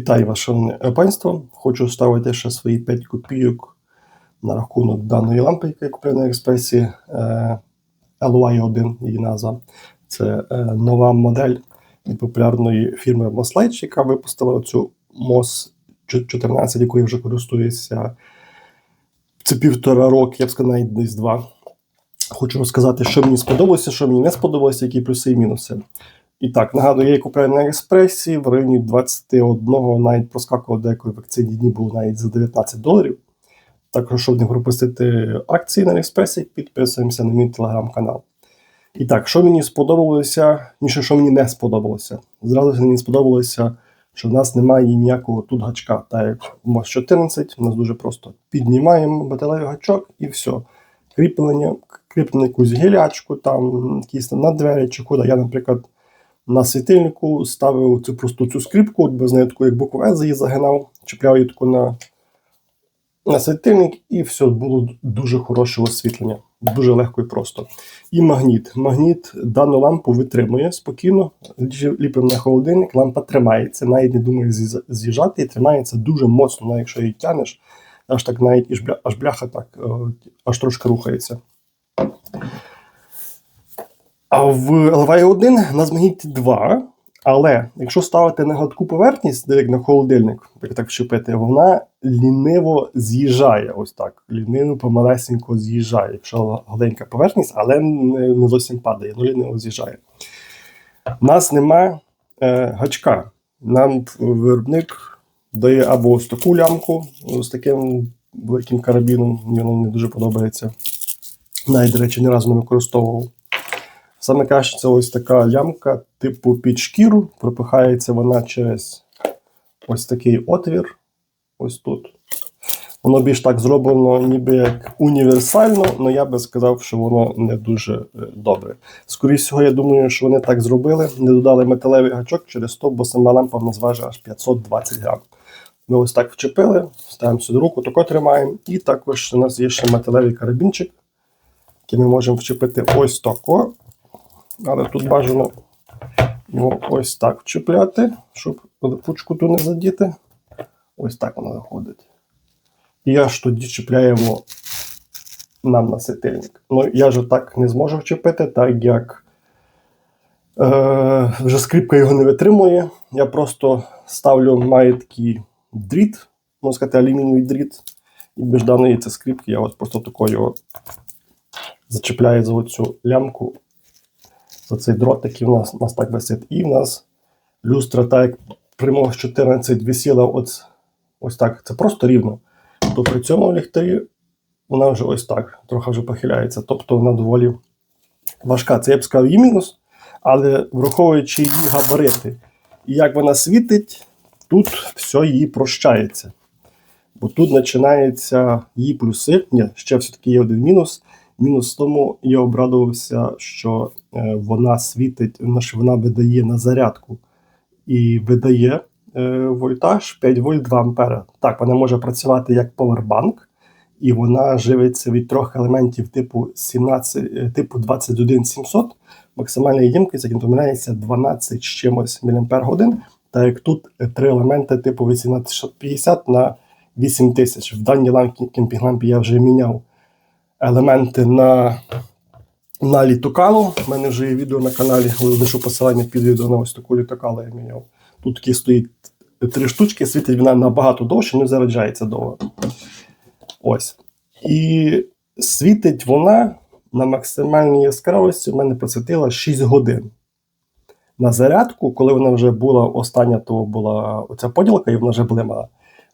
Вітаю вас, шановне панство. Хочу ставити ще свої 5 копійок на рахунок даної лампи, яку я купив на експресі е, LY1, її назва. Це е, нова модель від популярної фірми Moslight, яка випустила цю MOS 14, якою вже користуюся. Це півтора роки, я б сказав, навіть десь два. Хочу розказати, що мені сподобалося, що мені не сподобалося, які плюси і мінуси. І так, нагадую, я її купив на експресі в районі 21, навіть проскакував деколи в акційні дні був навіть за 19 доларів. Також, щоб не пропустити акції на експресі, підписуємося на мій телеграм-канал. І так, що мені сподобалося, ніше, що мені не сподобалося. Зразу мені сподобалося, що в нас немає ніякого тут гачка. Так як в МОС 14, у нас дуже просто піднімаємо металевий гачок і все. Кріплення, кріплення якусь гілячку, там, якісь на двері чи куди. Я, наприклад на світильнику ставив цю просто цю скрипку, от без неї таку, як букву С її загинав, чіпляв її таку на на світильник, і все, було дуже хороше освітлення. Дуже легко і просто. І магніт. Магніт дану лампу витримує спокійно, ліпимо на холодильник, лампа тримається, навіть не думає з'їжджати і тримається дуже моцно, навіть якщо її тянеш, аж так навіть аж бляха так аж трошки рухається. А в LVI 1 на змагіті 2. Але якщо ставити на гладку поверхність, як на холодильник, як так вчепити, вона ліниво з'їжджає. Ось так. Ліниво помалесенько з'їжджає. Якщо гладенька поверхність, але не зовсім падає, ну ліниво з'їжджає. У нас нема е, гачка. Нам виробник дає або ось таку лямку з таким великим карабіном, мені воно не дуже подобається. Навіть, до речі, ні разу не використовував. Саме краще це ось така лямка, типу під шкіру. Пропихається вона через ось такий отвір. Ось тут. Воно більш так зроблено, ніби як універсально, але я би сказав, що воно не дуже е, добре. Скоріше всього, я думаю, що вони так зробили, не додали металевий гачок через то, бо сама лампа в нас важить аж 520 грам. Ми ось так вчепили, ставимо сюди руку, тако тримаємо. І також у нас є ще металевий карабінчик, який ми можемо вчепити ось тако. Але тут бажано його ось так вчіпляти, щоб липучку ту не задіти. Ось так воно виходить. І аж тоді чіпляємо нам на світильник. Ну, я ж так не зможу вчепити, так як е, вже скрипка його не витримує. Я просто ставлю має такий дріт, можна сказати, алюмінієвий дріт. І без даної це скрипки я ось просто такою зачіпляю за оцю лямку цей дрот такий у нас у нас так висить. І в нас люстра, так як прямого 14 висіла от, ось так. Це просто рівно. То при цьому ліхтарі вона вже ось так, трохи вже похиляється. Тобто вона доволі важка. Це я б сказав її мінус, але враховуючи її габарити і як вона світить, тут все її прощається. Бо тут починаються її плюси. Ні, ще все-таки є один мінус. Мінус в тому я обрадувався, що е, вона світить, що вона видає на зарядку і видає е, вольтаж 5 вольт 2 ампера. Так, вона може працювати як повербанк, і вона живиться від трьох елементів типу 17, е, типу 21700. Максимальна ємкість, як помиляється, 12 з чимось мАч. Так як тут три елементи типу 1850 на 8000. В даній лампі кемпінг-лампі я вже міняв елементи на на літокалу. У мене вже є відео на каналі, лишу посилання під відео на ось таку літокалу я міняв. Тут такі стоїть три штучки, світить вона набагато довше, не заряджається довго. Ось. І світить вона на максимальній яскравості, в мене посвітила 6 годин. На зарядку, коли вона вже була остання, то була оця поділка, і вона вже блимала.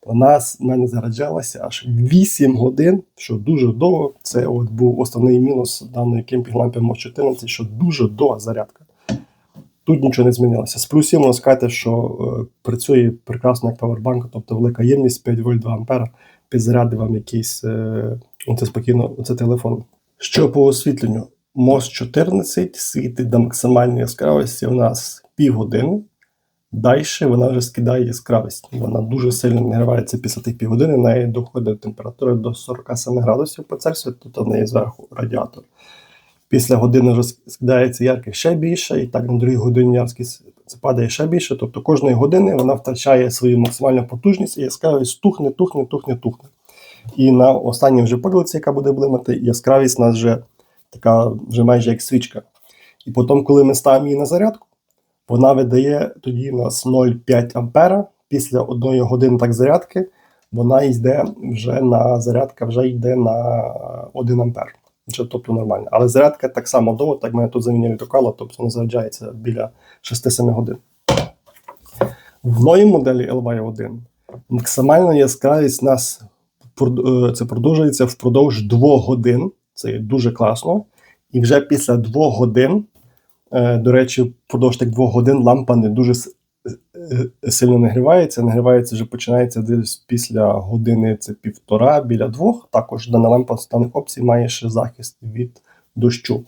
Вона з мене заряджалася аж 8 годин, що дуже довго. Це от був основний мінус даної кемпінг-лампи мо 14, що дуже довга зарядка. Тут нічого не змінилося. З плюсів можна сказати, що е, працює прекрасно як павербанк, тобто велика ємність 5 вольт 2 ампера, підзаряди вам якийсь е, оце спокійно, оце телефон. Що по освітленню? МОС 14 світить до максимальної яскравості у нас півгодини. Далі вона вже скидає яскравість. Вона дуже сильно нагрівається після тих півгодини, неї доходить температура до 47 градусів по Цельсію, тут в неї зверху радіатор. Після години вже скидається яркість ще більше, і так на другій годині яркість падає ще більше. Тобто кожної години вона втрачає свою максимальну потужність і яскравість тухне, тухне, тухне, тухне. І на останній вже поділці, яка буде блимати, яскравість у нас вже така вже майже як свічка. І потім, коли ми ставимо її на зарядку, вона видає тоді у нас 0,5 ампера. Після одної години так зарядки вона йде вже на зарядка вже йде на 1 ампер. Тобто нормально. Але зарядка так само довго, так мене тут замінили токало, тобто вона заряджається біля 6-7 годин. В новій моделі LY1 максимальна яскравість нас е, це продовжується впродовж 2 годин. Це дуже класно. І вже після 2 годин, до речі, впродовж тих 2 годин лампа не дуже е, сильно нагрівається. Нагрівається вже починається десь після години, це півтора, біля двох. Також дана лампа з даних опцій має ще захист від дощу.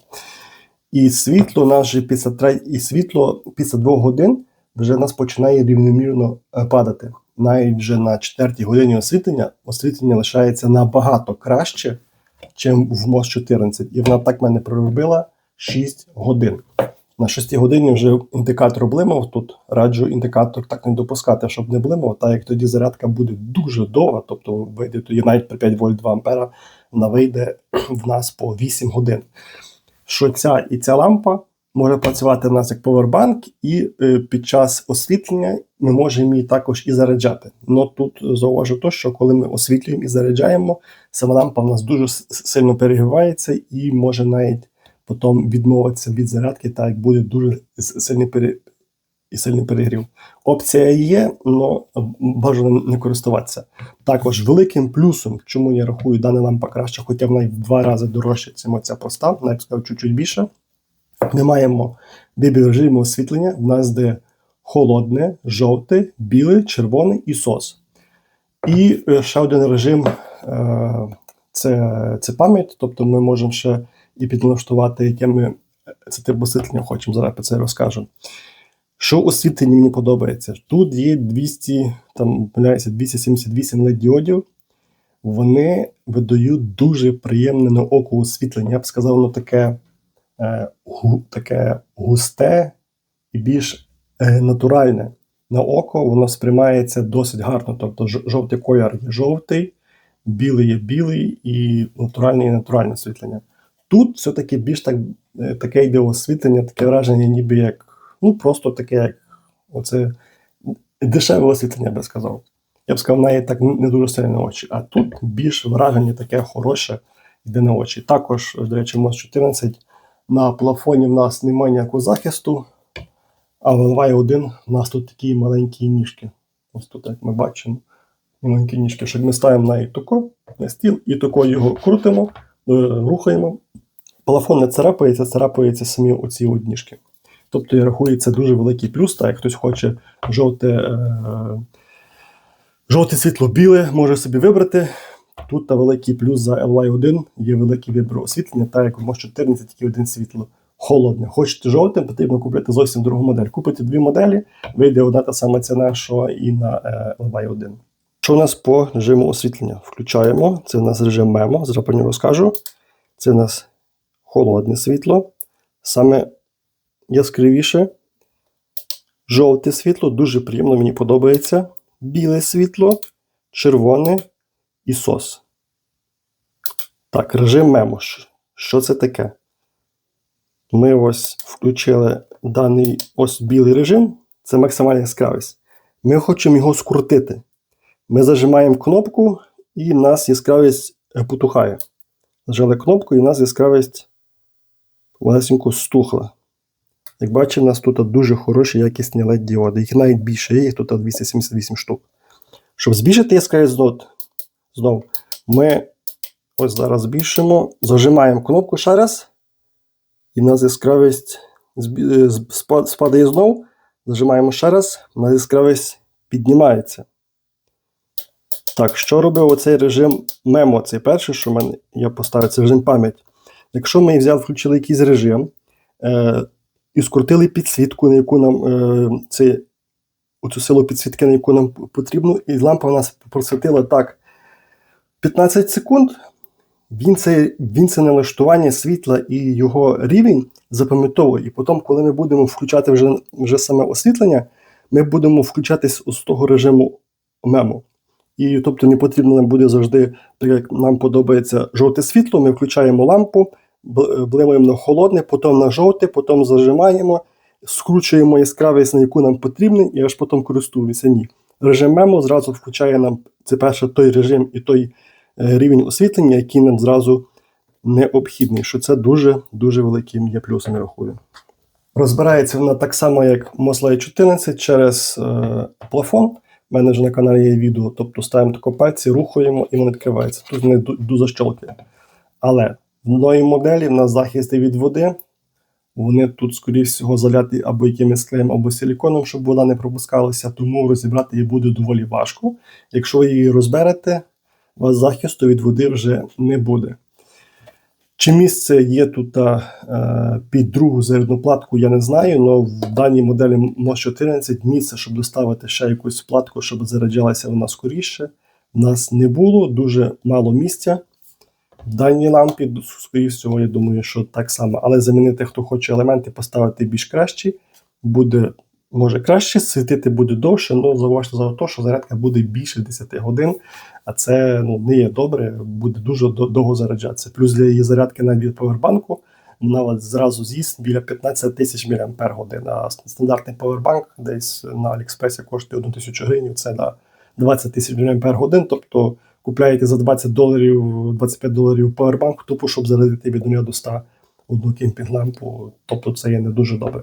І світло у нас же після тре- і світло після двох годин вже нас починає рівномірно е, падати. Навіть вже на четвертій годині освітлення освітлення лишається набагато краще, ніж в МОЗ 14. І вона так мене проробила 6 годин. На 6 годині вже індикатор блимав. Тут раджу індикатор так не допускати, щоб не блимав, так як тоді зарядка буде дуже довга, тобто вийде тоді навіть при 5 вольт 2 ампера, вона вийде в нас по 8 годин. Що ця і ця лампа може працювати в нас як повербанк, і е, під час освітлення ми можемо її також і заряджати. Но тут зауважу то, що коли ми освітлюємо і заряджаємо, сама лампа в нас дуже сильно перегрівається і може навіть потім відмовитися від зарядки, так як буде дуже сильний пере... і сильний перегрів. Опція є, але бажано не користуватися. Також великим плюсом, чому я рахую дана лампа краще, хоча вона й в два рази дорожча, чим ця проста, навіть сказав чуть-чуть більше. Ми маємо вибір режиму освітлення. В нас де холодне, жовте, біле, червоне і сос. І е, ще один режим е, це, це пам'ять, тобто ми можемо ще і підлаштувати, яке ми е, це тип освітлення хочемо. Зараз про це розкажу. Що освітлення мені подобається? Тут є 200, там, помиляюся, 278 LED діодів. Вони видають дуже приємне на око освітлення. Я б сказав, воно таке, е, гу, таке густе і більш е, натуральне. На око воно сприймається досить гарно. Тобто жовтий колір є жовтий, білий є білий і натуральне є натуральне освітлення. Тут все-таки більш так, е, таке йде освітлення, таке враження, ніби як ну просто таке, як оце дешеве освітлення, я би сказав. Я б сказав, навіть так не дуже сильно очі. А тут більш враження таке хороше йде на очі. Також, до речі, МОЗ 14 на плафоні в нас немає ніякого захисту, а в LY 1 у нас тут такі маленькі ніжки. Ось тут, як ми бачимо, маленькі ніжки. Щоб ми ставимо на тако, на стіл і тако його крутимо, е, рухаємо. Плафон не царапається, царапаються самі оці от. Тобто, я рахую, це дуже великий плюс, так як хтось хоче жовте, е, жовте світло біле, може собі вибрати. Тут та великий плюс за LY1 є великий вибір освітлення, так як може 14 тільки один світло. Холодне. Хочете жовтим, потрібно купити зовсім другу модель. Купите дві моделі, вийде одна та сама ціна, що і на е, LY1. Що у нас по режиму освітлення? Включаємо. Це у нас режим мемо, зараз про нього розкажу. Це у нас холодне світло. Саме яскравіше. Жовте світло, дуже приємно, мені подобається. Біле світло, червоне і сос. Так, режим мемо. Що- Що це таке? Ми ось включили даний ось білий режим. Це максимальна яскравість. Ми хочемо його скрутити. Ми зажимаємо кнопку, і в нас яскравість е, потухає. Зажали кнопку, і в нас яскравість лесенько стухла. Як бачимо, у нас тут дуже хороші якісні LED діоди. Їх навіть більше їх тут 278 штук. Щоб збільшити яскравість знов, знов ми ось зараз збільшимо, зажимаємо кнопку ще раз, і в нас яскравість е, спадає знов. Зажимаємо ще раз, у нас яскравість піднімається. Так, що робив оцей режим мемо? Це перше, що в мене я поставив, це режим пам'ять. Якщо ми взяли, включили якийсь режим е, і скрутили підсвітку, на яку нам е, це, оцю силу підсвітки, на яку нам потрібно, і лампа у нас просвітила так 15 секунд, він це, він це налаштування світла і його рівень запам'ятовує. І потім, коли ми будемо включати вже, вже саме освітлення, ми будемо включатись з того режиму мему. І тобто не потрібно нам буде завжди, так як нам подобається жовте світло, ми включаємо лампу, б- блимаємо на холодне, потім на жовте, потім зажимаємо, скручуємо яскравість, на яку нам потрібно, і аж потім користуємося. Ні. Режим мемо зразу включає нам це перше той режим і той е, рівень освітлення, який нам зразу необхідний. Що це дуже дуже великим є плюсом, я рахую. Розбирається вона так само, як Mosley 14 через е, плафон. У мене вже на каналі є відео, тобто ставимо тако пальці, рухаємо і воно відкривається. Тут не дуже щолки. Але в новій моделі на захисти від води вони тут, скоріш всього, заляти або якимось клеєм, або силіконом, щоб вода не пропускалася, тому розібрати її буде доволі важко. Якщо ви її розберете, у вас захисту від води вже не буде. Чи місце є тут е, під другу зарядну платку, я не знаю, але в даній моделі MOS 14 місце, щоб доставити ще якусь платку, щоб заряджалася вона скоріше. У нас не було, дуже мало місця. В даній лампі, скоріше всього, я думаю, що так само. Але замінити, хто хоче елементи, поставити більш кращі, буде, може краще, світити буде довше, але зауважте за те, що зарядка буде більше 10 годин, а це ну, не є добре, буде дуже довго заряджатися. Плюс для її зарядки навіть від повербанку вона зразу з'їсть біля 15 тисяч мАч, а стандартний повербанк десь на Аліекспресі коштує 1 тисячу гривень, це на 20 тисяч мАч, тобто купляєте за 20 доларів, 25 доларів поwerbank, тупо, щоб зарядити від 0 до 100 одну кемпінг-лампу, тобто це є не дуже добре.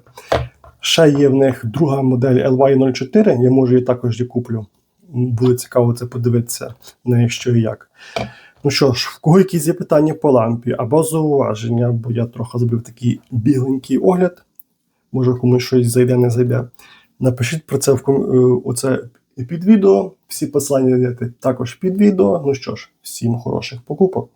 Ще є в них друга модель LY04, я може її також її куплю. Буде цікаво це подивитися на що і як. Ну що ж, в кого якісь є питання по лампі або зауваження, бо я трохи зробив такий біленький огляд. Може комусь щось зайде, не зайде. Напишіть про це в е, оце під відео. Всі посилання також під відео. Ну що ж, всім хороших покупок.